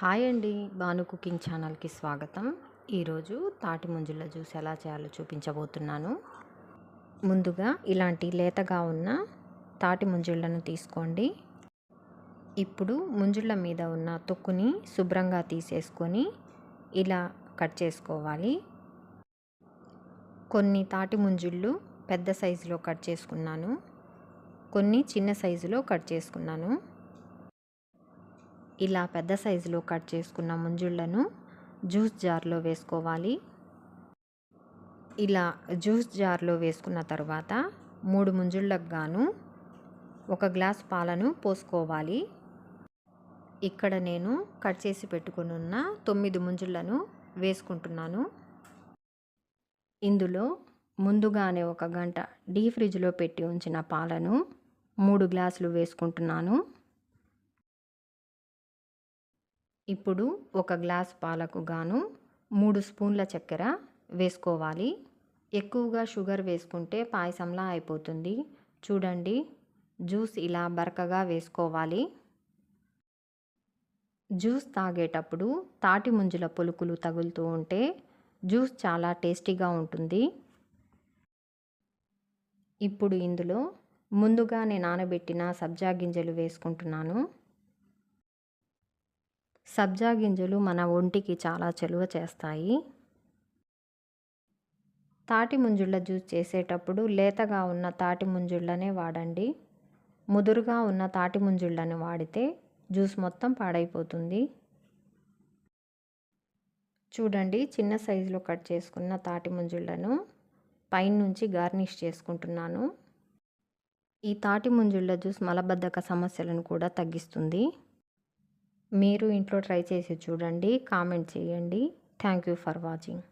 Hi అండి. Banu cooking ఛానల్కి స్వాగతం. ఈరోజు తాటి ముంజుల జ్యూస్ ఎలా చేయాలో చూపించబోతున్నాను. ముందుగా ఇలాంటి లేతగా ఉన్న తాటి ముంజులను తీసుకోండి. ఇప్పుడు ముంజుళ్ళ మీద ఉన్న తొక్కుని శుభ్రంగా తీసేసుకొని ఇలా కట్ చేసుకోవాలి. కొన్ని తాటి ముంజుళ్ళు పెద్ద సైజులో కట్ చేసుకున్నాను. కొన్ని చిన్న సైజులో కట్ చేసుకున్నాను. ఇలా పెద్ద సైజులో కట్ చేసుకున్న ముంజుళ్ళను జ్యూస్ జార్లో వేసుకోవాలి. ఇలా జ్యూస్ జార్లో వేసుకున్న తర్వాత మూడు ముంజుళ్ళకు గాను ఒక గ్లాస్ పాలను పోసుకోవాలి. ఇక్కడ నేను కట్ చేసి పెట్టుకునున్న తొమ్మిది ముంజుళ్ళను వేసుకుంటున్నాను. ఇందులో ముందుగానే ఒక గంట డీ ఫ్రిడ్జ్లో పెట్టి ఉంచిన పాలను మూడు గ్లాసులు వేసుకుంటున్నాను. ఇప్పుడు ఒక గ్లాస్ పాలకు గాను మూడు స్పూన్ల చక్కెర వేసుకోవాలి. ఎక్కువగా షుగర్ వేసుకుంటే పాయసంలా అయిపోతుంది. చూడండి జ్యూస్ ఇలా బరకగా వేసుకోవాలి. జ్యూస్ తాగేటప్పుడు తాటి ముంజుల పులుకులు తగులుతూ ఉంటే జ్యూస్ చాలా టేస్టీగా ఉంటుంది. ఇప్పుడు ఇందులో ముందుగానే నానబెట్టిన సబ్జా గింజలు వేసుకుంటున్నాను. సబ్జా గింజలు మన ఒంటికి చాలా చలువ చేస్తాయి. తాటి ముంజుళ్ళ జ్యూస్ చేసేటప్పుడు లేతగా ఉన్న తాటి ముంజుళ్ళనే వాడండి. ముదురుగా ఉన్న తాటి ముంజుళ్ళని వాడితే జ్యూస్ మొత్తం పాడైపోతుంది. చూడండి చిన్న సైజులో కట్ చేసుకున్న తాటి ముంజుళ్ళను పైనుంచి గార్నిష్ చేసుకుంటున్నాను. ఈ తాటి ముంజుళ్ళ జ్యూస్ మలబద్ధక సమస్యలను కూడా తగ్గిస్తుంది. మీరు ఇంట్లో ట్రై చేసి చూడండి కామెంట్ చేయండి. Thank you for watching